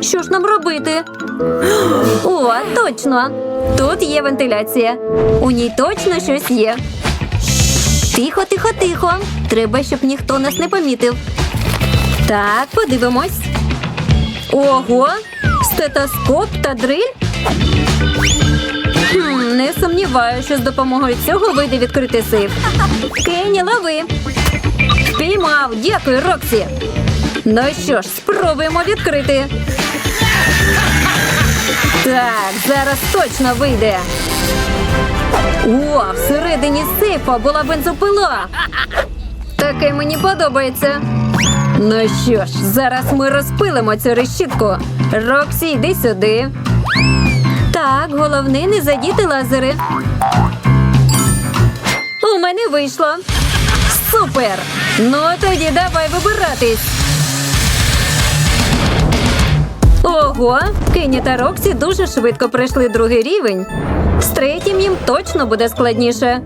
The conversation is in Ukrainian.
Що ж нам робити? О, точно! Тут є вентиляція. У ній точно щось є. Тихо, тихо, тихо. Треба, щоб ніхто нас не помітив. Так, подивимось. Ого! Стетоскоп та дриль? Хм, не сумніваюся, що з допомогою цього вийде відкрити сейф. Кені, лови. Піймав. Дякую, Роксі. Ну що ж, спробуємо відкрити. Так, зараз точно вийде. О, всередині сейфа була бензопила. Таке мені подобається. Ну що ж, зараз ми розпилимо цю решітку. Роксі, йди сюди. Так, головне не задіти лазери. У мене вийшло. Супер! Ну тоді давай вибиратись. Ого, Кені та Роксі дуже швидко пройшли другий рівень. З третім їм точно буде складніше.